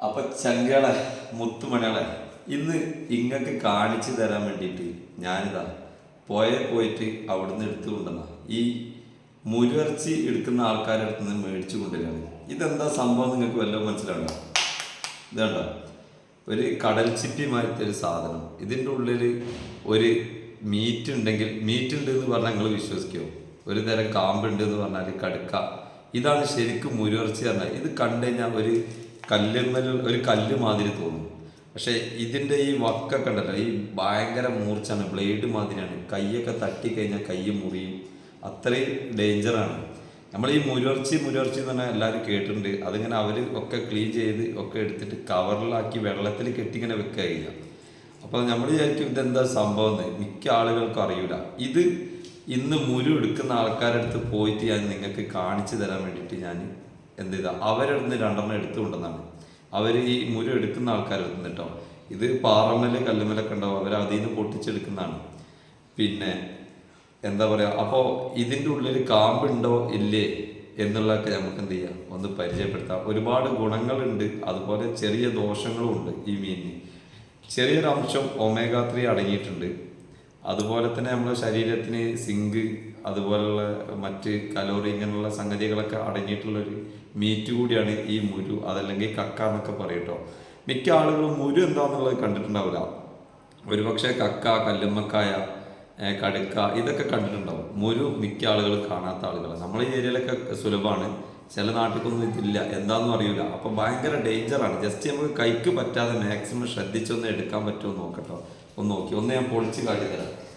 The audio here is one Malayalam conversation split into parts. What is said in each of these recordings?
അപ്പൊ ചങ്കളെ മുത്തുമണികളെ ഇന്ന് ഇങ്ങക്ക് കാണിച്ചു തരാൻ വേണ്ടിയിട്ട് ഞാനിതാ പോയ പോയിട്ട് അവിടുന്ന് എടുത്തു കൊണ്ടുവന്ന ഈ മുരുവർച്ചി എടുക്കുന്ന ആൾക്കാരുടെ അടുത്ത് നിന്ന് മേടിച്ചു കൊണ്ടുവരികയാണ് ഇതെന്താ സംഭവം നിങ്ങൾക്ക് വല്ലതും മനസ്സിലാവണ്ട ഇതുണ്ടോ? ഒരു കടൽ ചിപ്പി മാറ്റിയ ഒരു സാധനം. ഇതിന്റെ ഉള്ളിൽ ഒരു മീറ്റ് ഉണ്ടെങ്കിൽ മീറ്റ് ഉണ്ട് എന്ന് പറഞ്ഞാൽ നിങ്ങൾ വിശ്വസിക്കുമോ ഒരു തരം കാമ്പുണ്ട് എന്ന് പറഞ്ഞാൽ കടുക്ക. ഇതാണ് ശരിക്കും മുരുവർച്ചി പറഞ്ഞാൽ. ഇത് കണ്ടു കഴിഞ്ഞാൽ ഒരു കല്ലുമ്മൽ ഒരു കല്ല് മാതിരി തോന്നും. പക്ഷേ ഇതിന്റെ ഈ വക്കൊക്കെ ഉണ്ടല്ലോ ഈ ഭയങ്കര മൂർച്ചാണ് ബ്ലേഡ് മാതിരിയാണ്. കൈയൊക്കെ തട്ടിക്കഴിഞ്ഞാൽ കൈ മുറിയും. അത്രയും ഡേഞ്ചറാണ്. നമ്മൾ ഈ മുരർച്ചി മുരർച്ചി എന്ന് പറഞ്ഞാൽ എല്ലാവരും കേട്ടിട്ടുണ്ട്. അതിങ്ങനെ അവർ ഒക്കെ ക്ലീൻ ചെയ്ത് ഒക്കെ എടുത്തിട്ട് കവറിലാക്കി വെള്ളത്തിൽ കെട്ടിങ്ങനെ വെക്കുക ചെയ്യുക. അപ്പോൾ നമ്മൾ വിചാരിക്കും ഇതെന്താ സംഭവം എന്ന്. മിക്ക ആളുകൾക്കും അറിയില്ല ഇത് ഇന്ന് മുരു എടുക്കുന്ന ആൾക്കാരുടെ അടുത്ത് പോയിട്ട് ഞാൻ നിങ്ങൾക്ക് കാണിച്ചു തരാൻ വേണ്ടിയിട്ട് ഞാൻ എന്ത് ചെയ്താൽ അവരുടെ രണ്ടെണ്ണം രണ്ടെണ്ണം എടുത്തുകൊണ്ടെന്നാണ് അവർ ഈ മുരു എടുക്കുന്ന ആൾക്കാരുടെ നിന്ന് കേട്ടോ. ഇത് പാറമ്മൽ കല്ലുമലൊക്കെ ഉണ്ടാവും. അവർ അതിൽ നിന്ന് പൊട്ടിച്ചെടുക്കുന്നതാണ്. പിന്നെ എന്താ പറയുക അപ്പോൾ ഇതിന്റെ ഉള്ളിൽ കാമ്പുണ്ടോ ഇല്ലേ എന്നുള്ളതൊക്കെ നമുക്ക് എന്ത് ചെയ്യാം? ഒന്ന് പരിചയപ്പെടുത്താം. ഒരുപാട് ഗുണങ്ങളുണ്ട്. അതുപോലെ ചെറിയ ദോഷങ്ങളും ഉണ്ട് ഈ മീനിന്. ചെറിയൊരു അംശം ഒമേഗ ത്രീ അടങ്ങിയിട്ടുണ്ട്. അതുപോലെ തന്നെ നമ്മുടെ ശരീരത്തിന് സിങ്ക് അതുപോലുള്ള മറ്റ് കലോറി ഇങ്ങനെയുള്ള സംഗതികളൊക്കെ അടങ്ങിയിട്ടുള്ള ഒരു മീറ്റ് കൂടിയാണ് ഈ മുരു അതല്ലെങ്കിൽ കക്ക എന്നൊക്കെ പറയട്ടോ മിക്ക ആളുകളും മുരു എന്താണെന്നുള്ളത് കണ്ടിട്ടുണ്ടാവില്ല. ഒരുപക്ഷെ കക്ക കല്ലുമ്മക്കായ കടുക്ക ഇതൊക്കെ കണ്ടിട്ടുണ്ടാവും. മുരു മിക്ക ആളുകൾ കാണാത്ത ആളുകൾ നമ്മളെ ഈ ഏരിയയിലൊക്കെ സുലഭമാണ്. ചില നാട്ടിലൊന്നും ഇതില്ല. എന്താണെന്നും അറിയില്ല. അപ്പൊ ഭയങ്കര ഡേഞ്ചറാണ് ജസ്റ്റ് നമുക്ക് കൈക്ക് പറ്റാതെ മാക്സിമം ശ്രദ്ധിച്ചൊന്ന് എടുക്കാൻ പറ്റുമോ നോക്കട്ടോ. ഒന്ന് നോക്കി. ഒന്ന് ഞാൻ പൊളിച്ച് കാട്ടി തരാം.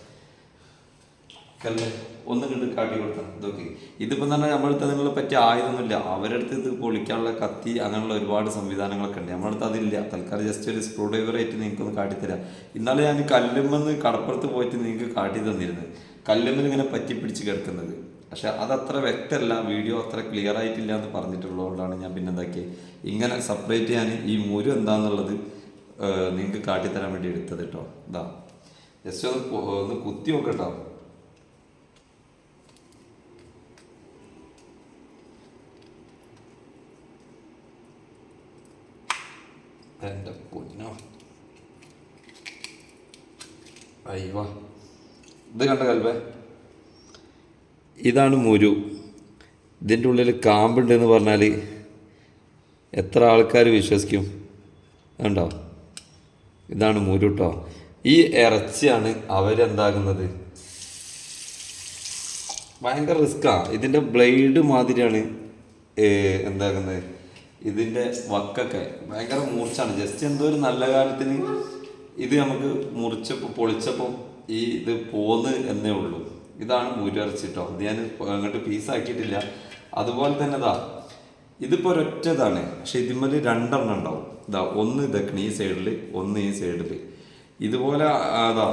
കല്ല് ഒന്നും കണ്ട് കാട്ടി കൊടുത്താൽ ഇതൊക്കെ. ഇതിപ്പം തന്നെ നമ്മളടുത്ത് അതിനുള്ള പറ്റിയ ആയുധമൊന്നുമില്ല. അവരുടെ അടുത്ത് ഇത് പൊളിക്കാനുള്ള കത്തി അങ്ങനെയുള്ള ഒരുപാട് സംവിധാനങ്ങളൊക്കെ ഉണ്ട്. നമ്മളടുത്ത് അതില്ല. തൽക്കാലം ജസ്റ്റ് ഒരു സ്ക്രൂ ഡ്രൈവർ ആയിട്ട് നിങ്ങൾക്ക് ഒന്ന് കാട്ടിത്തരാം ഇന്നലെ ഞാൻ കല്ലുമെന്ന് കടപ്പുറത്ത് പോയിട്ട് നിങ്ങൾക്ക് കാട്ടി തന്നിരുന്നത്. കല്ലുമ്മൽ ഇങ്ങനെ പറ്റി പിടിച്ച് കിടക്കുന്നത്. പക്ഷെ അതത്ര വ്യക്തമല്ല. വീഡിയോ അത്ര ക്ലിയർ ആയിട്ടില്ല എന്ന് പറഞ്ഞിട്ടുള്ളതുകൊണ്ടാണ് ഞാൻ പിന്നെ എന്താക്കി ഇങ്ങനെ സെപ്പറേറ്റ് ചെയ്യാൻ ഈ മുരു എന്താണെന്നുള്ളത് നിങ്ങൾക്ക് കാട്ടിത്തരാൻ വേണ്ടി എടുത്തത് കേട്ടോ. ഇതാ ജസ്റ്റ് ഒന്ന് ഒന്ന് കുത്തി നോക്കട്ടോ എന്റെ പൊന്നോ അയ്യോ. ഇത് കണ്ട കൽവേ ഇതാണ് മുരു. ഇതിന്റെ ഉള്ളിൽ കാമ്പുണ്ടെന്ന് പറഞ്ഞാൽ എത്ര ആൾക്കാർ വിശ്വസിക്കും? കണ്ടോ? ഇതാണ് മുരു കേട്ടോ ഈ ഇറച്ചിയാണ് അവരെന്താകുന്നത് ഭയങ്കര റിസ്ക്കാണ് ഇതിന്റെ ബ്ലേഡ് മാതിരിയാണ് എന്താകുന്നത് ഇതിന്റെ വക്കൊക്കെ ഭയങ്കര മൂർച്ചാണ് ജസ്റ്റ് എന്തോ ഒരു നല്ല കാലത്തിന് ഇത് നമുക്ക് മുറിച്ചപ്പോൾ പൊളിച്ചപ്പോൾ ഈ ഇത് പോന്ന് എന്നേ ഉള്ളൂ. ഇതാണ് മുരിറച്ചിട്ടോ ഇത് ഞാൻ അങ്ങോട്ട് പീസാക്കിയിട്ടില്ല അതുപോലെ തന്നെ ഇതാ ഇതിപ്പോൾ ഒരൊറ്റതാണ് പക്ഷെ ഇതിന്മേൽ രണ്ടെണ്ണം ഉണ്ടാവും. ഇതാ ഒന്ന് ഇതൊക്കെ ഈ സൈഡിൽ ഒന്ന് ഈ സൈഡിൽ ഇതുപോലെ അതാ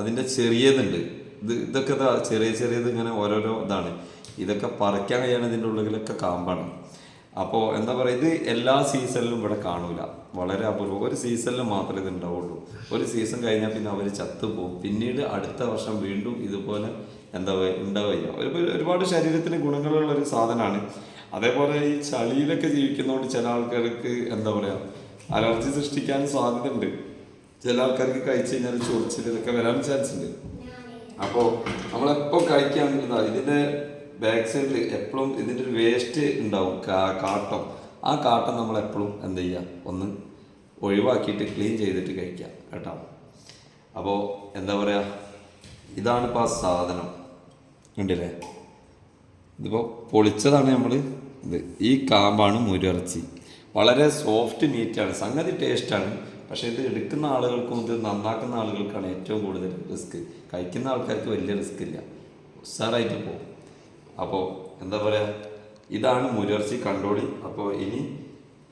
അതിന്റെ ചെറിയതുണ്ട്. ഇത് ഇതൊക്കെ ഇതാ ചെറിയ ചെറിയത് ഇങ്ങനെ ഓരോരോ ഇതാണ്. ഇതൊക്കെ പറിക്കാൻ കഴിയാണ് ഇതിന്റെ ഉള്ളിലൊക്കെ കാമ്പാണ്. അപ്പോൾ എന്താ പറയുക ഇത് എല്ലാ സീസണിലും ഇവിടെ കാണൂല. വളരെ അപൂർവം. ഒരു സീസണിൽ മാത്രമേ ഇത് ഉണ്ടാവുള്ളൂ. ഒരു സീസൺ കഴിഞ്ഞാൽ പിന്നെ അവർ ചത്തുപോകും. പിന്നീട് അടുത്ത വർഷം വീണ്ടും ഇതുപോലെ എന്താ ഉണ്ടാവുക ഒരു ഒരുപാട് ശരീരത്തിന് ഗുണങ്ങളുള്ള ഒരു സാധനമാണ്. അതേപോലെ ഈ ചളിയിലൊക്കെ ജീവിക്കുന്നതുകൊണ്ട് ചില ആൾക്കാർക്ക് എന്താ പറയുക അലർജി സൃഷ്ടിക്കാൻ സാധ്യതയുണ്ട്. ചില ആൾക്കാർക്ക് കഴിച്ചു കഴിഞ്ഞാൽ ചൊറിച്ചിൽ ഇതൊക്കെ വരാൻ ചാൻസ് ഉണ്ട് അപ്പോൾ നമ്മളെപ്പോൾ കഴിക്കാൻ ഇതാ ഇതിന്റെ ബാക്ക് സൈഡിൽ എപ്പോഴും ഇതിന്റെ ഒരു വേസ്റ്റ് ഉണ്ടാവും കാട്ടം. ആ കാട്ടം നമ്മൾ എപ്പോഴും എന്ത് ചെയ്യുക? ഒന്ന് ഒഴിവാക്കിയിട്ട് ക്ലീൻ ചെയ്തിട്ട് കഴിക്കുക കേട്ടോ. അപ്പോൾ എന്താ പറയുക ഇതാണ് ഇപ്പോൾ ആ സാധനം. ഉണ്ടല്ലേ ഇതിപ്പോൾ പൊളിച്ചതാണ് നമ്മൾ ഇത്. ഈ കാമ്പാണ് മുരിറച്ചി വളരെ സോഫ്റ്റ് മീറ്റാണ് സംഗതി ടേസ്റ്റാണ് പക്ഷേ ഇത് എടുക്കുന്ന ആളുകൾക്കും ഇത് നന്നാക്കുന്ന ആളുകൾക്കാണ് ഏറ്റവും കൂടുതൽ റിസ്ക് കഴിക്കുന്ന ആൾക്കാർക്ക് വലിയ റിസ്ക് ഇല്ല. ഉഷാറായിട്ട് പോകും. അപ്പോൾ എന്താ പറയുക ഇതാണ് മുരർച്ചി കണ്ടോളി. അപ്പോൾ ഇനി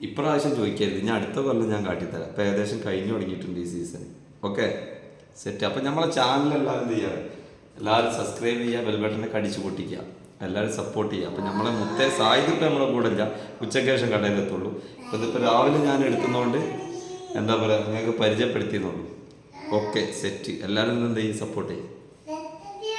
ഇപ്രാവശ്യം ചോദിക്കരുത്. ഇനി അടുത്ത കൊല്ലം ഞാൻ കാട്ടിത്തരാം. അപ്പോൾ ഏകദേശം കഴിഞ്ഞു തുടങ്ങിയിട്ടുണ്ട് ഈ സീസൺ ഓക്കെ സെറ്റ് അപ്പം നമ്മളെ ചാനൽ എല്ലാവരും എന്ത് ചെയ്യുക എല്ലാവരും സബ്സ്ക്രൈബ് ചെയ്യുക ബെൽബട്ടനൊക്കെ അടിച്ചു പൊട്ടിക്കുക. എല്ലാവരും സപ്പോർട്ട് ചെയ്യുക അപ്പം നമ്മളെ മുത്തേ സായുധപ്പം നമ്മളെ കൂടെ ഇല്ല. ഉച്ചയ്ക്ക് ശേഷം കടയിലെത്തുള്ളൂ അപ്പോൾ ഇതിപ്പോൾ രാവിലെ ഞാൻ എടുക്കുന്നതുകൊണ്ട് എന്താ പറയുക നിങ്ങൾക്ക് പരിചയപ്പെടുത്തിയെന്നുള്ളൂ ഓക്കെ സെറ്റ് എല്ലാവരും എന്ത് ചെയ്യും? സപ്പോർട്ട് ചെയ്യും.